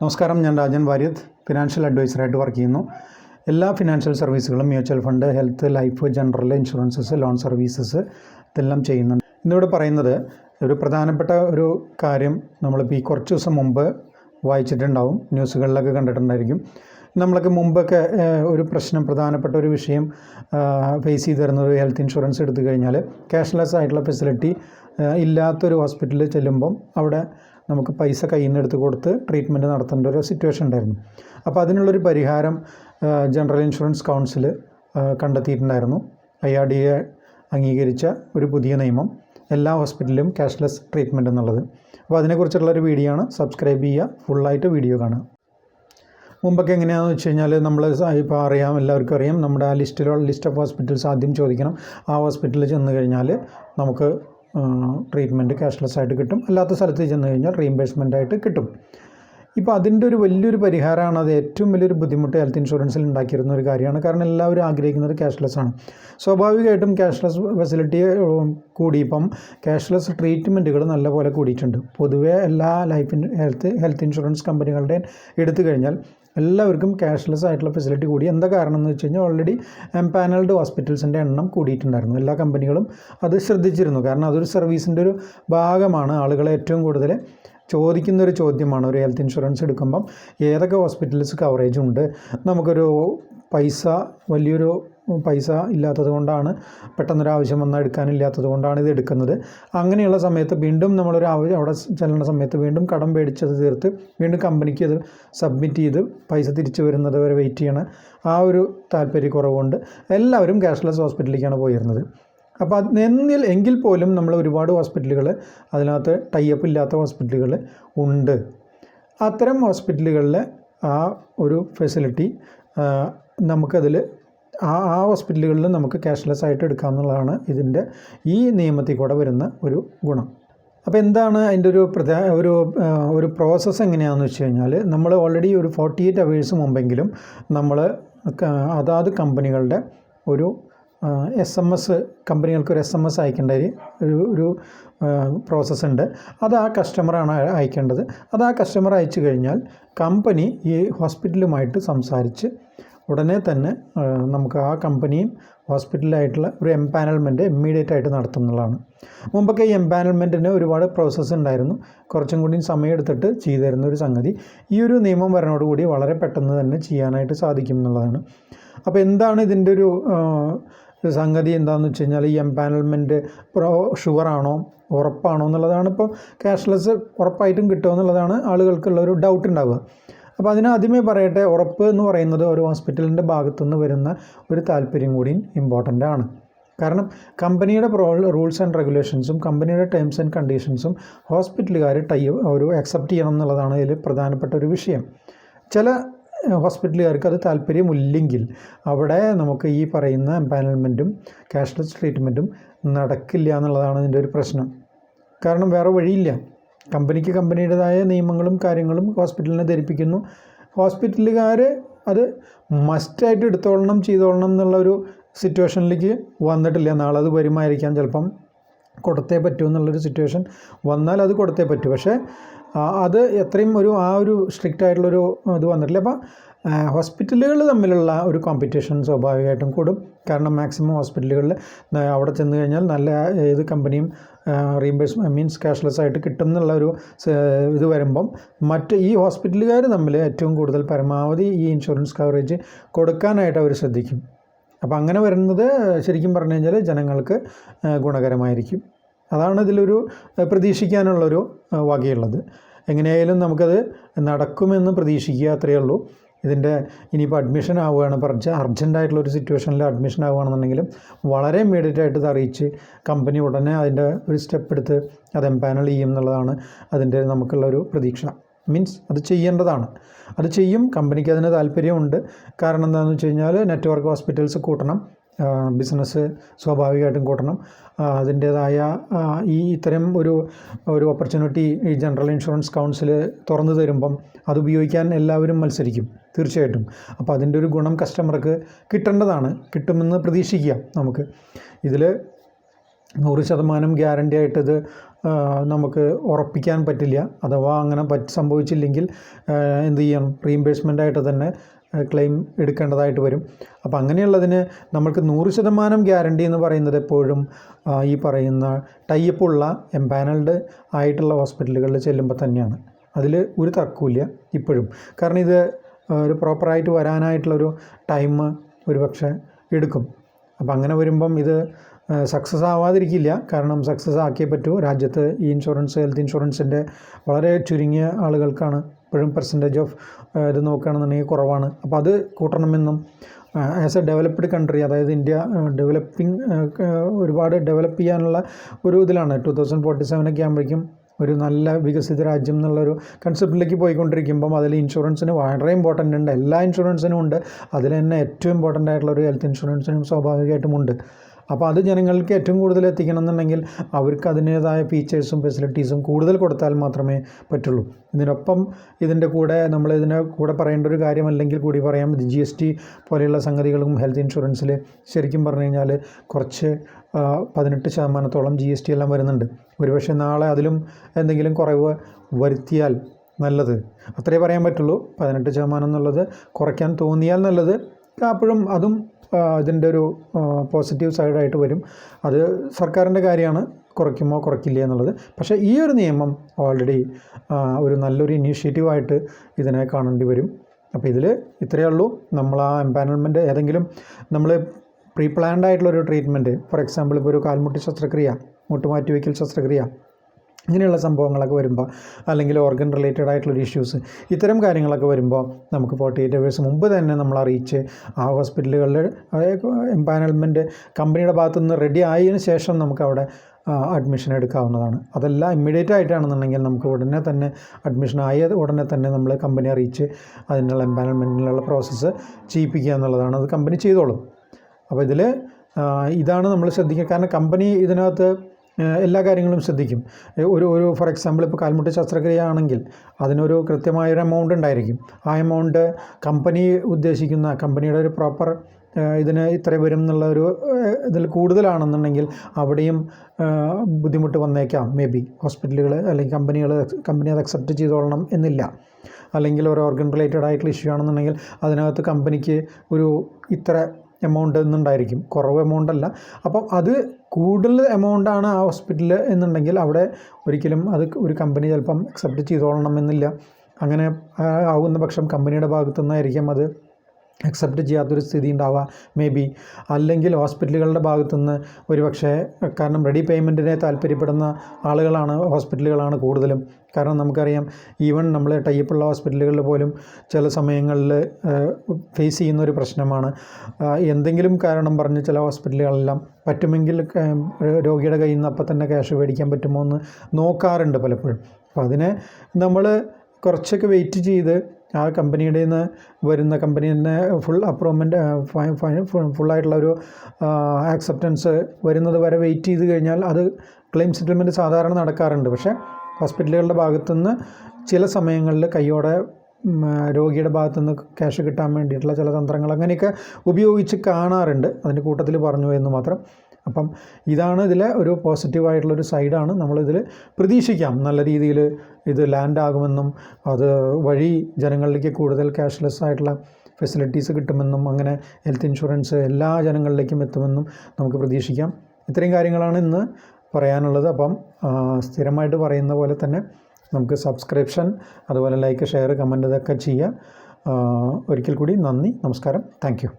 നമസ്കാരം ഞാൻ രാജൻ വാര്യത്ത് ഫിനാൻഷ്യൽ അഡ്വൈസറായിട്ട് വർക്ക് ചെയ്യുന്നു. എല്ലാ ഫിനാൻഷ്യൽ സർവീസുകളും mutual fund health life general insurances loan services ഇതെല്ലാം ചെയ്യുന്നുണ്ട്. ഇന്നിവിടെ പറയുന്നത് ഒരു പ്രധാനപ്പെട്ട ഒരു കാര്യം നമ്മളിപ്പോൾ ഈ കുറച്ച് ദിവസം മുമ്പ് വായിച്ചിട്ടുണ്ടാവും. ന്യൂസുകളിലൊക്കെ കണ്ടിട്ടുണ്ടായിരിക്കും. നമ്മളൊക്കെ മുമ്പൊക്കെ ഒരു പ്രശ്നം പ്രധാനപ്പെട്ട ഒരു വിഷയം ഫേസ് ചെയ്ത് തരുന്ന ഒരു ഹെൽത്ത് ഇൻഷുറൻസ് എടുത്തു കഴിഞ്ഞാൽ ക്യാഷ്ലെസ് ആയിട്ടുള്ള ഫെസിലിറ്റി ഇല്ലാത്തൊരു ഹോസ്പിറ്റലിൽ ചെല്ലുമ്പം അവിടെ നമുക്ക് പൈസ കയ്യിൽ നിന്ന് എടുത്ത് കൊടുത്ത് ട്രീറ്റ്മെന്റ് നടത്തേണ്ട ഒരു സിറ്റുവേഷൻ ഉണ്ടായിരുന്നു. അപ്പോൾ അതിനുള്ളൊരു പരിഹാരം ജനറൽ ഇൻഷുറൻസ് കൗൺസിൽ കണ്ടെത്തിയിട്ടുണ്ടായിരുന്നു. ഐ ആർ ഡി എ അംഗീകരിച്ച ഒരു പുതിയ നിയമം എല്ലാ ഹോസ്പിറ്റലിലും ക്യാഷ്ലെസ് ട്രീറ്റ്മെന്റ് എന്നുള്ളത്. അപ്പോൾ അതിനെക്കുറിച്ചുള്ള ഒരു വീഡിയോ ആണ്. സബ്സ്ക്രൈബ് ചെയ്യുക. ഫുള്ളായിട്ട് വീഡിയോ കാണുക. മുമ്പൊക്കെ എങ്ങനെയാണെന്ന് വെച്ച് കഴിഞ്ഞാൽ നമ്മൾ ഇപ്പോൾ അറിയാം എല്ലാവർക്കും അറിയാം. നമ്മുടെ ആ ലിസ്റ്റിലുള്ള ലിസ്റ്റ് ഓഫ് ഹോസ്പിറ്റൽസ് ആദ്യം ചോദിക്കണം. ആ ഹോസ്പിറ്റലിൽ ചെന്ന് കഴിഞ്ഞാൽ നമുക്ക് ട്രീറ്റ്മെന്റ് ക്യാഷ്ലെസ് ആയിട്ട് കിട്ടും. അല്ലാത്ത സ്ഥലത്ത് ചെന്ന് കഴിഞ്ഞാൽ റീഇംബേഴ്സ്മെന്റ് ആയിട്ട് കിട്ടും. ഇപ്പോൾ അതിന്റെ ഒരു വലിയൊരു പരിഹാരമാണ് അത് ഏറ്റവും വലിയൊരു ബുദ്ധിമുട്ട് ഹെൽത്ത് ഇൻഷുറൻസിൽ ഉണ്ടാക്കിയിരുന്ന ഒരു കാര്യമാണ്. കാരണം എല്ലാവരും ആഗ്രഹിക്കുന്നത് ക്യാഷ്ലെസ് ആണ്. സ്വാഭാവികമായിട്ടും ക്യാഷ്ലെസ് ഫെസിലിറ്റി കൂടി ഇപ്പം ക്യാഷ്ലെസ് ട്രീറ്റ്മെന്റുകൾ നല്ലപോലെ കൂടിയിട്ടുണ്ട്. പൊതുവേ എല്ലാ ലൈഫ് ഹെൽത്ത് ഹെൽത്ത് ഇൻഷുറൻസ് കമ്പനികളുടെയും എടുത്തു കഴിഞ്ഞാൽ എല്ലാവർക്കും ക്യാഷ്ലെസ് ആയിട്ടുള്ള ഫെസിലിറ്റി കൂടി. എന്താ കാരണം എന്ന് വെച്ച് കഴിഞ്ഞാൽ ഓൾറെഡി എംപാനൽഡ് ഹോസ്പിറ്റൽസിന്റെ എണ്ണം കൂടിയിട്ടുണ്ടായിരുന്നു. എല്ലാ കമ്പനികളും അത് ശ്രദ്ധിച്ചിരുന്നു. കാരണം അതൊരു സർവീസിന്റെ ഒരു ഭാഗമാണ്. ആളുകളെ ഏറ്റവും കൂടുതൽ ചോദിക്കുന്ന ഒരു ചോദ്യമാണ് ഒരു ഹെൽത്ത് ഇൻഷുറൻസ് എടുക്കുമ്പം. ഏതൊക്കെ ഹോസ്പിറ്റൽസ് കവറേജ് ഉണ്ട്? നമുക്കൊരു പൈസ വലിയൊരു പൈസ ഇല്ലാത്തത് കൊണ്ടാണ് പെട്ടെന്നൊരാവശ്യം വന്നാൽ എടുക്കാനില്ലാത്തത് കൊണ്ടാണ് ഇത് എടുക്കുന്നത്. അങ്ങനെയുള്ള സമയത്ത് വീണ്ടും നമ്മളൊരു ആവശ്യം അവിടെ ചെല്ലുന്ന സമയത്ത് വീണ്ടും കടം മേടിച്ചത് തീർത്ത് വീണ്ടും കമ്പനിക്ക് അത് സബ്മിറ്റ് ചെയ്ത് പൈസ തിരിച്ചു വരുന്നത് വരെ വെയിറ്റ് ചെയ്യണം ആ ഒരു താല്പര്യക്കുറവുകൊണ്ട് എല്ലാവരും ക്യാഷ്ലെസ് ഹോസ്പിറ്റലിലേക്കാണ് പോയിരുന്നത്. അപ്പോൾ അത് എന്നിൽ എങ്കിൽ പോലും നമ്മൾ ഒരുപാട് ഹോസ്പിറ്റലുകൾ അതിനകത്ത് ടൈപ്പ് ഇല്ലാത്ത ഹോസ്പിറ്റലുകൾ ഉണ്ട്. അത്തരം ഹോസ്പിറ്റലുകളിൽ ആ ഒരു ഫെസിലിറ്റി നമുക്കതിൽ ആ ആ ഹോസ്പിറ്റലുകളിൽ നമുക്ക് ക്യാഷ്ലെസ് ആയിട്ട് എടുക്കാം എന്നുള്ളതാണ് ഇതിന്റെ ഈ നിയമത്തിൽ കൂടെ വരുന്ന ഒരു ഗുണം. അപ്പോൾ എന്താണ് അതിന്റെ ഒരു പ്രധാന ഒരു ഒരു പ്രോസസ്സ് എങ്ങനെയാണെന്ന് വെച്ച് കഴിഞ്ഞാൽ നമ്മൾ ഓൾറെഡി ഒരു ഫോർട്ടി എയ്റ്റ് അവേഴ്സ് മുമ്പെങ്കിലും നമ്മൾ അതാത് കമ്പനികളുടെ ഒരു എസ് എം എസ് കമ്പനികൾക്ക് ഒരു എസ് എം എസ് അയക്കേണ്ട ഒരു ഒരു പ്രോസസ്സ് ഉണ്ട്. അത് ആ കസ്റ്റമറാണ് അയക്കേണ്ടത്. അത് ആ കസ്റ്റമർ അയച്ചു കഴിഞ്ഞാൽ കമ്പനി ഈ ഹോസ്പിറ്റലുമായിട്ട് സംസാരിച്ച് ഉടനെ തന്നെ നമുക്ക് ആ കമ്പനിയും ഹോസ്പിറ്റലായിട്ടുള്ള ഒരു എംപാനൽമെന്റ് ഇമ്മീഡിയറ്റ് ആയിട്ട് നടത്തുന്നതാണ് മുമ്പൊക്കെ ഈ എംപാനൽമെന്റിന് ഒരുപാട് പ്രോസസ്സ് ഉണ്ടായിരുന്നു. കുറച്ചും കൂടി സമയമെടുത്തിട്ട് ചെയ്തിരുന്ന ചെയ്തു ഒരു സംഗതി. ഈ ഒരു നിയമം വരണോടുകൂടി വളരെ പെട്ടെന്ന് തന്നെ ചെയ്യാനായിട്ട് സാധിക്കും എന്നുള്ളതാണ്. അപ്പോൾ എന്താണ് ഇതിന്റെ ഒരു സംഗതി എന്താണെന്ന് വെച്ച് കഴിഞ്ഞാൽ ഈ എംപാനൽമെന്റ് ഷുവറാണോ ഉറപ്പാണോ എന്നുള്ളതാണ്. ഇപ്പോൾ ക്യാഷ്ലെസ് ഉറപ്പായിട്ടും കിട്ടുമോ എന്നുള്ളതാണ് ആളുകൾക്കുള്ള ഒരു ഡൗട്ട് ഉണ്ടാവുക. അപ്പോൾ അതിന് ആദ്യമേ പറയട്ടെ ഉറപ്പ് എന്ന് പറയുന്നത് ഒരു ഹോസ്പിറ്റലിന്റെ ഭാഗത്തുനിന്ന് വരുന്ന ഒരു താല്പര്യം കൂടി ഇമ്പോർട്ടന്റ് ആണ്. കാരണം കമ്പനിയുടെ റൂൾസ് ആൻഡ് റെഗുലേഷൻസും കമ്പനിയുടെ ടേംസ് ആൻഡ് കണ്ടീഷൻസും ഹോസ്പിറ്റലുകാർ ടൈ ഒരു അക്സെപ്റ്റ് ചെയ്യണം എന്നുള്ളതാണ് ഇതിൽ പ്രധാനപ്പെട്ട ഒരു വിഷയം. ചില ഹോസ്പിറ്റലുകാർക്ക് അത് താല്പര്യമില്ലെങ്കിൽ അവിടെ നമുക്ക് ഈ പറയുന്ന എംപാനൽമെന്റും ക്യാഷ്ലെസ് ട്രീറ്റ്മെന്റും നടക്കില്ല എന്നുള്ളതാണ് ഇതിന്റെ ഒരു പ്രശ്നം. കാരണം വേറെ വഴിയില്ല. കമ്പനിക്ക് കമ്പനിയുടേതായ നിയമങ്ങളും കാര്യങ്ങളും ഹോസ്പിറ്റലിനെ ധരിപ്പിക്കുന്നു. ഹോസ്പിറ്റലുകാർ അത് മസ്റ്റായിട്ട് എടുത്തോളണം ചെയ്തോളണം എന്നുള്ള ഒരു സിറ്റുവേഷനിലേക്ക് വന്നിട്ടില്ല. നാളെ അത് വരുമായിരിക്കാം ചിലപ്പം. കൊടുത്തേ പറ്റൂ എന്നുള്ളൊരു സിറ്റുവേഷൻ വന്നാൽ അത് കൊടുത്തേ പറ്റൂ. പക്ഷേ അത് എത്രയും ഒരു ആ ഒരു സ്ട്രിക്റ്റ് ആയിട്ടുള്ളൊരു ഇത് വന്നിട്ടില്ല. അപ്പോൾ ഹോസ്പിറ്റലുകൾ തമ്മിലുള്ള ഒരു കോമ്പറ്റീഷൻ സ്വാഭാവികമായിട്ടും കൂടും. കാരണം മാക്സിമം ഹോസ്പിറ്റലുകളിൽ അവിടെ ചെന്ന് കഴിഞ്ഞാൽ നല്ല ഏത് കമ്പനിയും റീംബേഴ്സ് മീൻസ് ക്യാഷ്ലെസ് ആയിട്ട് കിട്ടും എന്നുള്ള ഒരു ഇത് വരുമ്പം മറ്റ് ഈ ഹോസ്പിറ്റലുകാർ തമ്മിൽ ഏറ്റവും കൂടുതൽ പരമാവധി ഈ ഇൻഷുറൻസ് കവറേജ് കൊടുക്കാനായിട്ട് അവർ ശ്രദ്ധിക്കും. അപ്പോൾ അങ്ങനെ വരുന്നത് ശരിക്കും പറഞ്ഞു കഴിഞ്ഞാൽ ജനങ്ങൾക്ക് ഗുണകരമായിരിക്കും. അതാണ് ഇതിലൊരു പ്രതീക്ഷിക്കാനുള്ളൊരു വകയുള്ളത്. എങ്ങനെയായാലും നമുക്കത് നടക്കുമെന്ന് പ്രതീക്ഷിക്കുക അത്രയേ ഉള്ളൂ. ഇതിന്റെ ഇനിയിപ്പോൾ അഡ്മിഷൻ ആവുകയാണ്. പറഞ്ഞ അർജ അർജന്റായിട്ടുള്ള ഒരു സിറ്റുവേഷനിൽ അഡ്മിഷൻ ആവുകയാണെന്നുണ്ടെങ്കിലും വളരെ ഇമ്മീഡിയറ്റ് ആയിട്ട് ഇത് അറിയിച്ച് കമ്പനി ഉടനെ അതിന്റെ ഒരു സ്റ്റെപ്പ് എടുത്ത് അത് എംപാനൽ ചെയ്യും എന്നുള്ളതാണ് അതിന്റെ നമുക്കുള്ള ഒരു പ്രതീക്ഷ. മീൻസ് അത് ചെയ്യേണ്ടതാണ്. അത് ചെയ്യും. കമ്പനിക്ക് അതിന് താല്പര്യമുണ്ട്. കാരണം എന്താണെന്ന് വെച്ച് കഴിഞ്ഞാൽ നെറ്റ്വർക്ക് ഹോസ്പിറ്റൽസ് കൂട്ടണം. ബിസിനസ് സ്വാഭാവികമായിട്ടും കൂട്ടണം. അതിന്റേതായ ഈ ഇത്തരം ഒരു ഒരു ഓപ്പർച്യൂണിറ്റി ഈ ജനറൽ ഇൻഷുറൻസ് കൗൺസിൽ തുറന്നു തരുമ്പം അത് ഉപയോഗിക്കാൻ എല്ലാവരും മത്സരിക്കും. തീർച്ചയായിട്ടും. അപ്പോൾ അതിന്റെ ഒരു ഗുണം കസ്റ്റമർക്ക് കിട്ടേണ്ടതാണ്. കിട്ടുമെന്ന് പ്രതീക്ഷിക്കുക നമുക്ക്. ഇതിൽ നൂറ് ശതമാനം ഗ്യാരണ്ടി ആയിട്ടത് നമുക്ക് ഉറപ്പിക്കാൻ പറ്റില്ല. അഥവാ അങ്ങനെ പറ്റി സംഭവിച്ചില്ലെങ്കിൽ എന്ത് ചെയ്യണം? റീഇംബേഴ്സ്മെന്റ് ആയിട്ട് തന്നെ ക്ലെയിം എടുക്കേണ്ടതായിട്ട് വരും. അപ്പോൾ അങ്ങനെയുള്ളതിന് നമ്മൾക്ക് നൂറ് ശതമാനം ഗ്യാരണ്ടി എന്ന് പറയുന്നത് എപ്പോഴും ഈ പറയുന്ന ടൈപ്പുള്ള എംപാനൽഡ് ആയിട്ടുള്ള ഹോസ്പിറ്റലുകളിൽ ചെല്ലുമ്പോൾ തന്നെയാണ്. അതിൽ ഒരു തർക്കമില്ല ഇപ്പോഴും. കാരണം ഇത് ഒരു പ്രോപ്പറായിട്ട് വരാനായിട്ടുള്ളൊരു ടൈം ഒരു പക്ഷേ എടുക്കും. അപ്പം അങ്ങനെ വരുമ്പം ഇത് സക്സസ് ആവാതിരിക്കില്ല. കാരണം സക്സസ് ആക്കിയേ പറ്റൂ. രാജ്യത്ത് ഈ ഇൻഷുറൻസ് ഹെൽത്ത് ഇൻഷുറൻസിന്റെ വളരെ ചുരുങ്ങിയ ആളുകൾക്കാണ് ഇപ്പോഴും പെർസെന്റേജ് ഓഫ് ഇത് നോക്കുകയാണെന്നുണ്ടെങ്കിൽ കുറവാണ്. അപ്പോൾ അത് കൂട്ടണമെന്നും ആസ് എ ഡെവലപ്ഡ് കൺട്രി അതായത് ഇന്ത്യ ഡെവലപ്പിംഗ് ഒരുപാട് ഡെവലപ്പ് ചെയ്യാനുള്ള ഒരു ഇതിലാണ്. ടു തൗസൻഡ് ഫോർട്ടി സെവനൊക്കെ ആകുമ്പോഴേക്കും ഒരു നല്ല വികസിത രാജ്യം എന്നുള്ളൊരു കൺസെപ്റ്റിലേക്ക് പോയിക്കൊണ്ടിരിക്കുമ്പം അതിൽ ഇൻഷുറൻസിന് വളരെ ഇമ്പോർട്ടന്റ് ഉണ്ട്. എല്ലാ ഇൻഷുറൻസിനും ഉണ്ട്. അതിൽ തന്നെ ഏറ്റവും ഇമ്പോർട്ടന്റ് ആയിട്ടുള്ള ഒരു ഹെൽത്ത് ഇൻഷുറൻസിനും സ്വാഭാവികമായിട്ടും ഉണ്ട്. അപ്പോൾ അത് ജനങ്ങൾക്ക് ഏറ്റവും കൂടുതൽ എത്തിക്കണം എന്നുണ്ടെങ്കിൽ അവർക്ക് അതിന്റേതായ ഫീച്ചേഴ്സും ഫെസിലിറ്റീസും കൂടുതൽ കൊടുത്താൽ മാത്രമേ പറ്റുള്ളൂ. ഇതിനൊപ്പം ഇതിന്റെ കൂടെ നമ്മൾ ഇതിനെ കൂടെ പറയേണ്ട ഒരു കാര്യമല്ലെങ്കിൽ കൂടി പറയാം. ജി എസ് ടി പോലെയുള്ള സംഗതികളും ഹെൽത്ത് ഇൻഷുറൻസിൽ ശരിക്കും പറഞ്ഞു കഴിഞ്ഞാൽ കുറച്ച് പതിനെട്ട് ശതമാനത്തോളം ജി എസ് ടി എല്ലാം വരുന്നുണ്ട്. ഒരുപക്ഷെ നാളെ അതിലും എന്തെങ്കിലും കുറവ് വരുത്തിയാൽ നല്ലത്. അത്രേ പറയാൻ പറ്റുള്ളൂ. പതിനെട്ട് ശതമാനം എന്നുള്ളത് കുറയ്ക്കാൻ തോന്നിയാൽ നല്ലത്. അപ്പോഴും അതും ഇതിന്റെ ഒരു പോസിറ്റീവ് സൈഡായിട്ട് വരും. അത് സർക്കാരിന്റെ കാര്യമാണ്. കുറയ്ക്കുമോ കുറയ്ക്കില്ല എന്നുള്ളത്. പക്ഷേ ഈ ഒരു നിയമം ഓൾറെഡി ഒരു നല്ലൊരു ഇനീഷ്യേറ്റീവായിട്ട് ഇതിനെ കാണേണ്ടി വരും. അപ്പോൾ ഇതിൽ ഇത്രയേ ഉള്ളൂ. നമ്മൾ ആ എംപാനൽമെന്റ് ഏതെങ്കിലും നമ്മൾ പ്രീ പ്ലാൻഡ് ആയിട്ടുള്ളൊരു ട്രീറ്റ്മെന്റ് ഫോർ എക്സാമ്പിൾ ഇപ്പോൾ ഒരു കാൽമുട്ടി ശസ്ത്രക്രിയ മുട്ടുമാറ്റി വയ്ക്കൽ ശസ്ത്രക്രിയ ഇങ്ങനെയുള്ള സംഭവങ്ങളൊക്കെ വരുമ്പോൾ അല്ലെങ്കിൽ ഓർഗൻ റിലേറ്റഡ് ആയിട്ടുള്ള ഇഷ്യൂസ് ഇത്തരം കാര്യങ്ങളൊക്കെ വരുമ്പോൾ നമുക്ക് ഫോർട്ടി എയ്റ്റ് അവേഴ്സ് മുമ്പ് തന്നെ നമ്മൾ അറിയിച്ച് ആ ഹോസ്പിറ്റലുകളിൽ എംപാനൽമെന്റ് കമ്പനിയുടെ ഭാഗത്തുനിന്ന് റെഡി ആയതിനു ശേഷം നമുക്ക് അവിടെ അഡ്മിഷൻ എടുക്കാവുന്നതാണ്. അതെല്ലാം ഇമ്മീഡിയറ്റ് ആയിട്ടാണെന്നുണ്ടെങ്കിൽ നമുക്ക് ഉടനെ തന്നെ അഡ്മിഷൻ ആയത് ഉടനെ തന്നെ നമ്മൾ കമ്പനി അറിയിച്ച് അതിനുള്ള എംപാനൽമെന്റിനുള്ള പ്രോസസ്സ് ചെയ്യിപ്പിക്കുക എന്നുള്ളതാണ്. അത് കമ്പനി ചെയ്തോളും. അപ്പോൾ ഇതിൽ ഇതാണ് നമ്മൾ ശ്രദ്ധിക്കുക. കാരണം കമ്പനി ഇതിനകത്ത് എല്ലാ കാര്യങ്ങളും ശ്രദ്ധിക്കും. ഒരു ഒരു ഫോർ എക്സാമ്പിൾ ഇപ്പോൾ കാൽമുട്ട് ശസ്ത്രക്രിയ ആണെങ്കിൽ അതിനൊരു കൃത്യമായൊരു എമൗണ്ട് ഉണ്ടായിരിക്കും. ആ എമൗണ്ട് കമ്പനി ഉദ്ദേശിക്കുന്ന കമ്പനിയുടെ ഒരു പ്രോപ്പർ ഇതിന് ഇത്ര വരും എന്നുള്ള ഒരു ഇതിൽ കൂടുതലാണെന്നുണ്ടെങ്കിൽ അവിടെയും ബുദ്ധിമുട്ട് വന്നേക്കാം. മേ ബി ഹോസ്പിറ്റലുകൾ അല്ലെങ്കിൽ കമ്പനികൾ കമ്പനി അത് അക്സെപ്റ്റ് ചെയ്തോളണം എന്നില്ല. അല്ലെങ്കിൽ ഒരു ഓർഗൻ റിലേറ്റഡ് ആയിട്ടുള്ള ഇഷ്യൂ ആണെന്നുണ്ടെങ്കിൽ അതിനകത്ത് കമ്പനിക്ക് ഒരു ഇത്ര എമൗണ്ട് എന്നുണ്ടായിരിക്കും. കുറവ് എമൗണ്ട് അല്ല. അപ്പം അത് കൂടുതൽ എമൗണ്ട് ആണ് ആ ഹോസ്പിറ്റലിൽ എന്നുണ്ടെങ്കിൽ അവിടെ ഒരിക്കലും അത് ഒരു കമ്പനി ചിലപ്പം അക്സെപ്റ്റ് ചെയ്തോളണം എന്നില്ല. അങ്ങനെ ആകുന്ന പക്ഷം കമ്പനിയുടെ ഭാഗത്തു നിന്നായിരിക്കും അത് അക്സെപ്റ്റ് ചെയ്യാത്തൊരു സ്ഥിതി ഉണ്ടാവുക മേ ബി അല്ലെങ്കിൽ ഹോസ്പിറ്റലുകളുടെ ഭാഗത്തുനിന്ന് ഒരു പക്ഷേ കാരണം റെഡി പേയ്മെന്റിനെ താല്പര്യപ്പെടുന്ന ആളുകളാണ് ഹോസ്പിറ്റലുകളാണ് കൂടുതലും. കാരണം നമുക്കറിയാം ഈവൻ നമ്മൾ ടൈപ്പുള്ള ഹോസ്പിറ്റലുകളിൽ പോലും ചില സമയങ്ങളിൽ ഫേസ് ചെയ്യുന്ന ഒരു പ്രശ്നമാണ്. എന്തെങ്കിലും കാരണം പറഞ്ഞ് ചില ഹോസ്പിറ്റലുകളെല്ലാം പറ്റുമെങ്കിൽ രോഗിയുടെ കയ്യിൽ നിന്ന് അപ്പം തന്നെ ക്യാഷ് മേടിക്കാൻ പറ്റുമോ എന്ന് നോക്കാറുണ്ട് പലപ്പോഴും. അപ്പോൾ അതിനെ നമ്മൾ കുറച്ചൊക്കെ വെയിറ്റ് ചെയ്ത് ആ കമ്പനിയുടെ നിന്ന് വരുന്ന കമ്പനി തന്നെ ഫുൾ അപ്രൂവ്മെന്റ് ഫുള്ളായിട്ടുള്ള ഒരു ആക്സെപ്റ്റൻസ് വരുന്നത് വരെ വെയിറ്റ് ചെയ്ത് കഴിഞ്ഞാൽ അത് ക്ലെയിം സെറ്റിൽമെന്റ് സാധാരണ നടക്കാറുണ്ട്. പക്ഷേ ഹോസ്പിറ്റലുകളുടെ ഭാഗത്തുനിന്ന് ചില സമയങ്ങളിൽ ആ, രോഗിയുടെ ഭാഗത്തുനിന്ന് ക്യാഷ് കിട്ടാൻ വേണ്ടിയിട്ടുള്ള ചില തന്ത്രങ്ങൾ അങ്ങനെയൊക്കെ ഉപയോഗിച്ച് കാണാറുണ്ട്. അതിന്റെ കൂട്ടത്തിൽ പറഞ്ഞു എന്ന് മാത്രം. അപ്പം ഇതാണ് ഇതിലെ ഒരു പോസിറ്റീവായിട്ടുള്ളൊരു സൈഡാണ് നമ്മളിതിൽ പ്രതീക്ഷിക്കാം. നല്ല രീതിയിൽ ഇത് ലാൻഡ് ആകുമെന്നും അത് വഴി ജനങ്ങളിലേക്ക് കൂടുതൽ ക്യാഷ്ലെസ് ആയിട്ടുള്ള ഫെസിലിറ്റീസ് കിട്ടുമെന്നും അങ്ങനെ ഹെൽത്ത് ഇൻഷുറൻസ് എല്ലാ ജനങ്ങളിലേക്കും എത്തുമെന്നും നമുക്ക് പ്രതീക്ഷിക്കാം. ഇത്രയും കാര്യങ്ങളാണ് ഇന്ന് പറയാനുള്ളത്. അപ്പം സ്ഥിരമായിട്ട് പറയുന്ന പോലെ തന്നെ നമുക്ക് സബ്സ്ക്രിപ്ഷൻ അതുപോലെ ലൈക്ക് ഷെയർ കമന്റ് ഇതൊക്കെ ചെയ്യുക. ഒരിക്കൽ കൂടി നന്ദി നമസ്കാരം. താങ്ക്